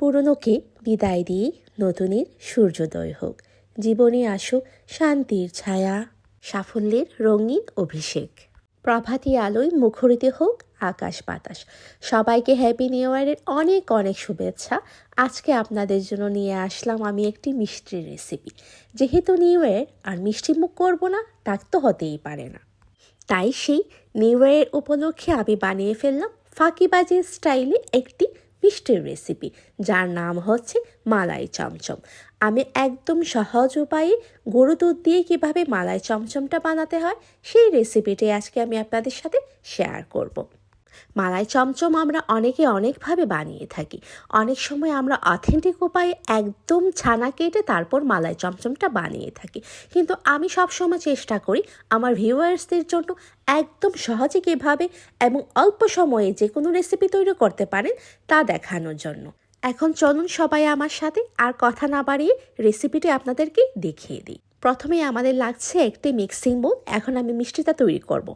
পুরনোকে বিদায় দিয়ে নতুনের সূর্যোদয় হোক। জীবনে আসুক শান্তির ছায়া, সাফল্যের রঙিন অভিষেক। প্রভাতী আলোয় মুখরিত হোক আকাশ বাতাস। সবাইকে হ্যাপি নিউ ইয়ারের অনেক অনেক শুভেচ্ছা। আজকে আপনাদের জন্য নিয়ে আসলাম আমি একটি মিষ্টির রেসিপি যেহেতু নিউ ইয়ার আর মিষ্টি মুখ করব না, তা তো হতেই পারে না। তাই সেই নিউ ইয়ারের উপলক্ষে আমি বানিয়ে ফেললাম ফাঁকিবাজি স্টাইলে একটি মিষ্টির রেসিপি যার নাম হচ্ছে মালাই চমচম আমি একদম সহজ উপায়ে গরু দুধ দিয়ে কীভাবে মালাই চমচমটা বানাতে হয়, সেই রেসিপিটি আজকে আমি আপনাদের সাথে শেয়ার করব। মালাই চমচম আমরা অনেকে অনেকভাবে বানিয়ে থাকি। অনেক সময় আমরা অথেন্টিক উপায়ে একদম ছানা কেটে তারপর মালাই চমচমটা বানিয়ে থাকি। কিন্তু আমি সবসময় চেষ্টা করি আমার ভিউয়ার্সদের জন্য একদম সহজে কীভাবে এবং অল্প সময়ে যে কোনো রেসিপি তৈরি করতে পারেন তা দেখানোর জন্য। এখন চলুন সবাই আমার সাথে আর কথা না বাড়িয়ে রেসিপিটি আপনাদেরকে দেখিয়ে দিই। প্রথমে আমাদের লাগছে একটি মিক্সিং বোল এখন আমি মিষ্টিটা তৈরি করব।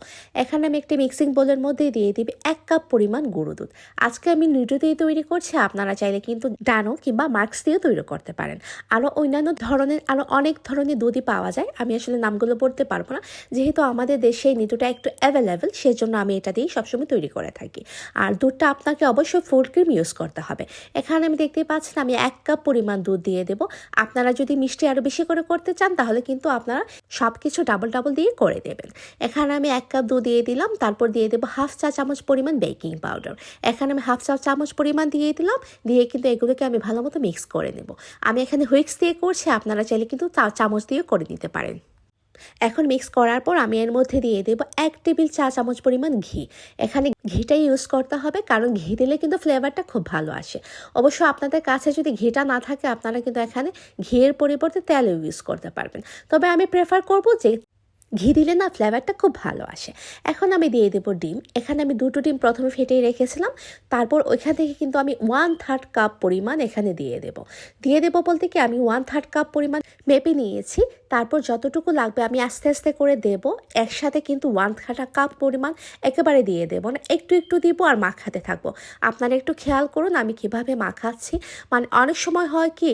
এখানে আমি একটি মিক্সিং বোলের মধ্যে দিয়ে দিবে এক কাপ পরিমাণ গরু দুধ। আজকে আমি নিডু দিয়ে তৈরি করছি, আপনারা চাইলে কিন্তু ডানো কিংবা মার্কস দিয়েও তৈরি করতে পারেন। আরও অন্যান্য ধরনের আরও অনেক ধরনের দুধই পাওয়া যায়। আমি আসলে নামগুলো বলতে পারব না। যেহেতু আমাদের দেশে নিডুটা একটু অ্যাভেলেবেল সেজন্য আমি এটা দিয়েই সবসময় তৈরি করে থাকি। আর দুধটা আপনাকে অবশ্যই ফুড ক্রিম ইউজ করতে হবে। এখানে আমি দেখতে পাচ্ছেন আমি এক কাপ পরিমাণ দুধ দিয়ে দেবো। আপনারা যদি মিষ্টি আরও বেশি করে করতে চান, তাহলে কিন্তু আপনারা সব কিছু ডাবল ডাবল দিয়ে করে দেবেন। এখানে আমি এক কাপ দুধ দিয়ে দিলাম, তারপর দিয়ে দেবো হাফ চা চামচ পরিমাণ বেকিং পাউডার এখানে আমি হাফ চা চামচ পরিমাণ দিয়ে দিলাম, দিয়ে কিন্তু এগুলোকে আমি ভালো মতো মিক্স করে নেব। আমি এখানে হুইক্স দিয়ে করছি, আপনারা চাইলে কিন্তু চামচ দিয়ে করে নিতে পারেন। এখন মিক্স করার পর আমি এর মধ্যে দিয়ে দেবো এক টেবিল চা চামচ পরিমাণ ঘি। এখানে ঘিটাই ইউজ করতে হবে কারণ ঘি দিলে কিন্তু ফ্লেভারটা খুব ভালো আসে। অবশ্য আপনাদের কাছে যদি ঘিটা না থাকে আপনারা কিন্তু এখানে ঘিয়ের পরিবর্তে তেল ইউজ করতে পারবেন। তবে আমি প্রেফার করব যে ঘি দিলে না ফ্লেভারটা খুব ভালো আসে। এখন আমি দিয়ে দেবো ডিম। এখানে আমি দুটো ডিম প্রথমে ফেটেই রেখেছিলাম। তারপর ওইখান থেকে কিন্তু আমি ওয়ান থার্ড কাপ পরিমাণ এখানে দিয়ে দেব। দিয়ে দেব বলতে কি, আমি ওয়ান থার্ড কাপ পরিমাণ মেপে নিয়েছি। তারপর যতটুকু লাগবে আমি আস্তে আস্তে করে দেব। একসাথে কিন্তু ওয়ান থার্ড কাপ পরিমাণ একেবারে দিয়ে দেবো। না একটু একটু দিব আর মাখাতে থাকব। আপনারা একটু খেয়াল করুন আমি কীভাবে মাখাচ্ছি। মানে অনেক সময় হয় কি,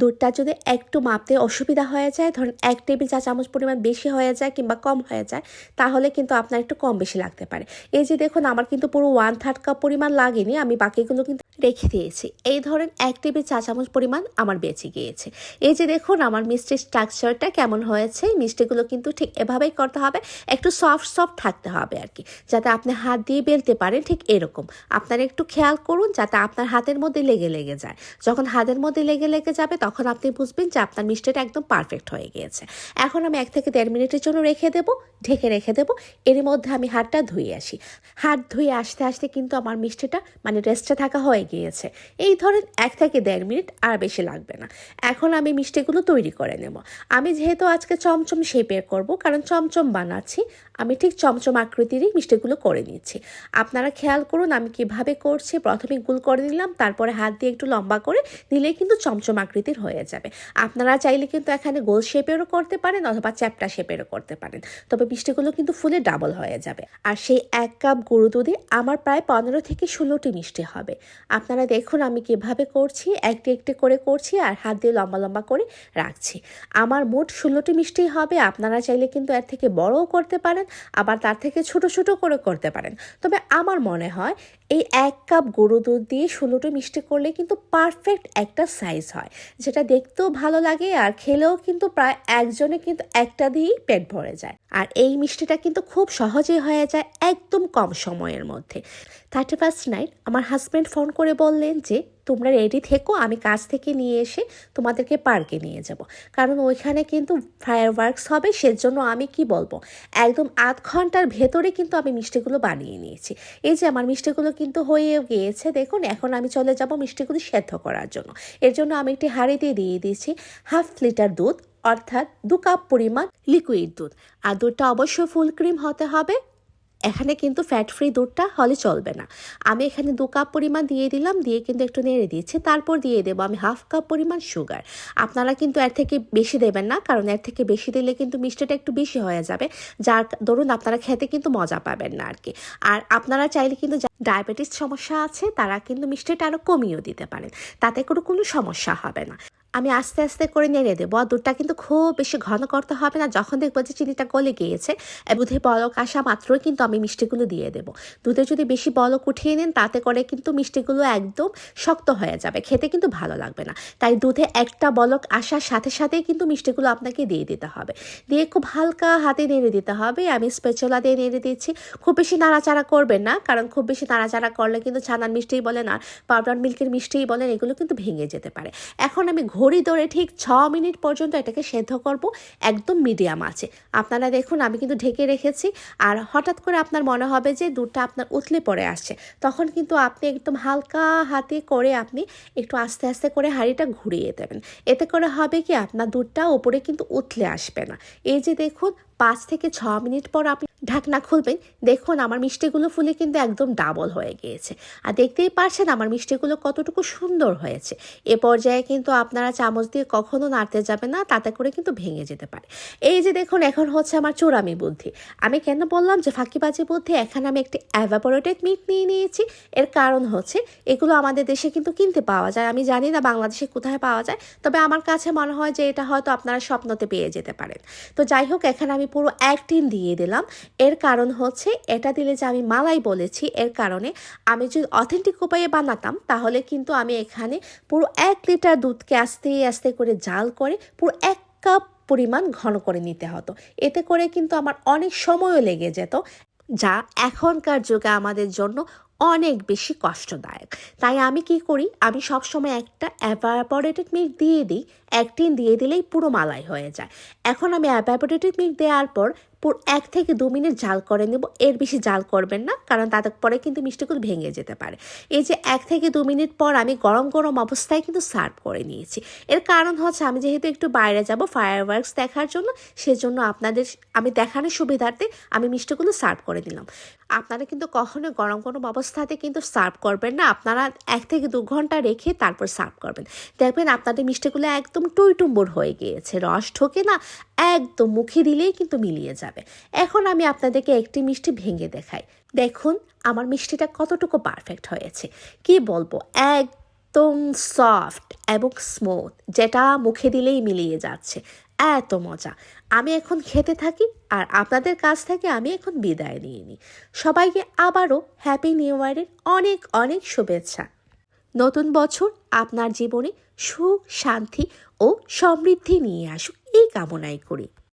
দুধটা যদি একটু মাপতে অসুবিধা হয়ে যায়, ধরুন এক টেবিল চা চামচ পরিমাণ বেশি হয়ে যায় কিংবা কম হয়ে যায়, তাহলে কিন্তু আপনার একটু কম বেশি লাগতে পারে। এই যে দেখুন, আমার কিন্তু পুরো ওয়ান থার্ড কাপ পরিমাণ লাগেনি, আমি বাকিগুলো কিন্তু রেখে দিয়েছি। এই ধরেন এক টেবিল চা চামচ পরিমাণ আমার বেঁচে গিয়েছে। এই যে দেখুন, আমার মিষ্টির স্ট্রাকচারটা কেমন হয়েছে, মিষ্টিগুলো কিন্তু ঠিক এভাবেই করতে হবে, একটু সফট সফট থাকতে হবে আর কি, যাতে আপনি হাত দিয়ে বেলতে পারেন ঠিক এরকম। আপনারা একটু খেয়াল করুন, যাতে আপনার হাতের মধ্যে লেগে লেগে যায়। যখন হাতের মধ্যে লেগে লেগে যাবে, তখন আপনি বুঝবেন যে আপনার মিষ্টিটা একদম পারফেক্ট হয়ে গিয়েছে। এখন আমি এক থেকে দেড় মিনিটের জন্য রেখে দেবো, ঢেকে রেখে দেবো। এর মধ্যে আমি হাতটা ধুয়ে আসি। হাত ধুয়ে আসতে আসতে কিন্তু আমার মিষ্টিটা মানে রেস্টে থাকা হয়ে গিয়েছে। এই ধরেন এক থেকে দেড় মিনিট আর বেশি লাগবে না। এখন আমি মিষ্টিগুলো তৈরি করে নেব। আমি যেহেতু আজকে চমচম শেপের করব, কারণ চমচম বানাচ্ছি, আমি ঠিক চমচম আকৃতিরই মিষ্টিগুলো করে নিচ্ছি। আপনারা খেয়াল করুন আমি কীভাবে করছি। প্রথমে গুল করে নিলাম, তারপরে হাত দিয়ে একটু লম্বা করে দিলেই কিন্তু চমচম আকৃতির হয়ে যাবে। আপনারা চাইলে কিন্তু এখানে গোল শেপেরও করতে পারেন অথবা চ্যাপটা শেপেরও করতে পারেন। তবে মিষ্টিগুলো কিন্তু ফুলে ডাবল হয়ে যাবে। আর সেই এক কাপ গরু দুধে আমার প্রায় পনেরো থেকে ষোলোটি মিষ্টি হবে। আপনারা দেখুন আমি কীভাবে করছি, একটি একটি করে করছি আর হাত দিয়ে লম্বা লম্বা করে রাখছি। আমার মোট ষোলোটি মিষ্টি হবে, আপনারা চাইলে কিন্তু এর থেকে বড়ও করতে পারেন, আবার তার থেকে ছোট ছোট করে করতে পারেন। তবে আমার মনে হয় এই এক কাপ গরু দুধ দিয়ে ষোলোটি মিষ্টি করলে কিন্তু পারফেক্ট একটা সাইজ হয়। যেটা দেখতেও ভালো লাগে আর খেলেও কিন্তু প্রায় একজনে কিন্তু একটা দিয়েই পেট ভরে যায়। আর এই মিষ্টিটা কিন্তু খুব সহজেই হয়ে যায় একদম কম সময়ের মধ্যে। থার্টি ফার্স্ট নাইট আমার হাজব্যান্ড ফোন করে বললেন যে, তোমরা রেডি থেকো, আমি কাজ থেকে নিয়ে এসে তোমাদেরকে পার্কে নিয়ে যাব। কারণ ওইখানে কিন্তু ফায়ার ওয়ার্কস হবে, সেজন্য আমি কি বলব? একদম আধ ঘণ্টার ভেতরে কিন্তু আমি মিষ্টিগুলো বানিয়ে নিয়েছি। এই যে আমার মিষ্টিগুলো কিন্তু হয়ে গিয়েছে, দেখুন, এখন আমি চলে যাব মিষ্টিগুলো সেদ্ধ করার জন্য। এর জন্য আমি একটি হাঁড়িতে দিয়ে দিয়েছি হাফ লিটার দুধ অর্থাৎ দু কাপ পরিমাণ লিকুইড দুধ। আর দুধটা অবশ্যই ফুল ক্রিম হতে হবে। এখানে কিন্তু ফ্যাট ফ্রি দুধটা হলে চলবে না। আমি এখানে দু কাপ পরিমাণ দিয়ে দিলাম, দিয়ে কিন্তু একটু নেড়ে দিয়েছি। তারপর দিয়ে দেবো আমি হাফ কাপ পরিমাণ সুগার আপনারা কিন্তু এর থেকে বেশি দেবেন না, কারণ এর থেকে বেশি দিলে কিন্তু মিষ্টিটা একটু বেশি হয়ে যাবে। যার ধরুন আপনারা খেতে কিন্তু মজা পাবেন না আর কি আর আপনারা চাইলে কিন্তু ডায়াবেটিস সমস্যা আছে, তারা কিন্তু মিষ্টিটা আরও কমিয়েও দিতে পারেন। তাতে করে কোনো সমস্যা হবে না। আমি আস্তে আস্তে করে নেড়ে দেবো। দুধটা কিন্তু খুব বেশি ঘন করতে হবে না। যখন দেখব যে চিনিটা গলে গিয়েছে দুধে বলক আসা মাত্রই কিন্তু আমি মিষ্টিগুলো দিয়ে দেবো। দুধে যদি বেশি বলক উঠিয়ে নেন, তাতে করে কিন্তু মিষ্টিগুলো একদম শক্ত হয়ে যাবে। খেতে কিন্তু ভালো লাগবে না। তাই দুধে একটা বলক আসার সাথে সাথেই কিন্তু মিষ্টিগুলো আপনাকে দিয়ে দিতে হবে। দিয়ে খুব হালকা হাতে নেড়ে দিতে হবে। আমি স্পেচলা দিয়ে নেড়ে দিচ্ছি। খুব বেশি নাড়াচাড়া করবেন না, কারণ খুব বেশি নাড়াচাড়া করলে কিন্তু ছানার মিষ্টিই বলেন আর পাউডার মিল্কের মিষ্টিই বলেন, এগুলো কিন্তু ভেঙে যেতে পারে। এখন আমি ঘড়ি ধরে ঠিক ছ মিনিট পর্যন্ত এটাকে সেদ্ধ করব। একদম মিডিয়াম আছে। আপনারা দেখুন, আমি কিন্তু ঢেকে রেখেছি। আর হঠাৎ করে আপনার মনে হবে যে দুধটা আপনার উতলে পড়ে আসছে। তখন কিন্তু আপনি একদম হালকা হাতে করে আপনি একটু আস্তে আস্তে করে হাঁড়িটা ঘুরিয়ে দেবেন। এতে করে হবে কি, আপনার দুধটা ওপরে কিন্তু উতলে আসবে না। এই যে দেখুন, পাঁচ থেকে ছ মিনিট পর আপনি ঢাকনা খুলবেন, দেখুন আমার মিষ্টিগুলো ফুলে কিন্তু একদম ডাবল হয়ে গিয়েছে। আর দেখতেই পারছেন আমার মিষ্টিগুলো কতটুকু সুন্দর হয়েছে। এ পর্যায়ে কিন্তু আপনারা চামচ দিয়ে কখনো নাড়তে যাবে না, তাতে করে কিন্তু ভেঙে যেতে পারে। এই যে দেখুন, এখন হচ্ছে আমার চোরামি বুদ্ধি। আমি কেন বললাম যে ফাঁকিবাজি বুদ্ধি? এখানে আমি একটি অ্যাভাপোরেটেড মিট নিয়ে নিয়েছি। এর কারণ হচ্ছে, এগুলো আমাদের দেশে কিন্তু কিনতে পাওয়া যায়। আমি জানি না বাংলাদেশে কোথায় পাওয়া যায়, তবে আমার কাছে মনে হয় যে এটা হয়তো আপনারা স্বপ্নতে পেয়ে যেতে পারেন। তো যাই হোক, এখানে আমি পুরো এক টিন দিয়ে দিলাম। এর কারণ হচ্ছে, এটা দিলে যে আমি মালাই বলেছি, এর কারণে আমি যদি অথেন্টিক উপায়ে বানাতাম, তাহলে কিন্তু আমি এখানে পুরো এক লিটার দুধকে আস্তে আস্তে করে জাল করে পুরো এক কাপ পরিমাণ ঘন করে নিতে হতো। এতে করে কিন্তু আমার অনেক সময়ও লেগে যেত, যা এখনকার যুগে আমাদের জন্য অনেক বেশি কষ্টদায়ক। তাই আমি কি করি, আমি সবসময় একটা অ্যাভাপোরেটেড মিল্ক দিয়ে দিই এক টিন দিয়ে দিলেই পুরো মালাই হয়ে যায়। এখন আমি অ্যাভাপোরেটেড মিল্ক দেওয়ার পুরো এক থেকে দু মিনিট জাল করে নেব। এর বেশি জাল করবেন না, কারণ তাতে পরে কিন্তু মিষ্টিগুলো ভেঙে যেতে পারে। এই যে এক থেকে দু মিনিট পর আমি গরম গরম অবস্থায় কিন্তু সার্ভ করে নিয়েছি। এর কারণ হচ্ছে আমি যেহেতু একটু বাইরে যাব ফায়ার ওয়ার্কস দেখার জন্য, সেজন্য আপনাদের আমি দেখানোর সুবিধার্থে আমি মিষ্টিগুলো সার্ভ করে দিলাম আপনারা কিন্তু কখনো গরম গরম অবস্থাতে কিন্তু সার্ভ করবেন না। আপনারা এক থেকে দু ঘণ্টা রেখে তারপর সার্ভ করবেন। দেখবেন আপনাদের মিষ্টিগুলো একদম টইটুম্বর হয়ে গিয়েছে। রস ঢোকে না একদম মুখে দিলেই কিন্তু মিলিয়ে যাবে। এখন আমি আপনাদেরকে একটি মিষ্টি ভেঙে দেখাই। দেখুন, আমার মিষ্টিটা কতটুকু পারফেক্ট হয়েছে। কি বলব? একদম সফট এবং স্মুথ যেটা মুখে দিলেই মিলিয়ে যাচ্ছে। এত মজা। আমি এখন খেতে থাকি আর আপনাদের কাছ থেকে আমি এখন বিদায় নিয়ে নিই। সবাইকে আবারও হ্যাপি নিউ ইয়ারের অনেক অনেক শুভেচ্ছা। নতুন বছর আপনার জীবনে সুখ, শান্তি ও সমৃদ্ধি নিয়ে আসুক এই কামনাই করি।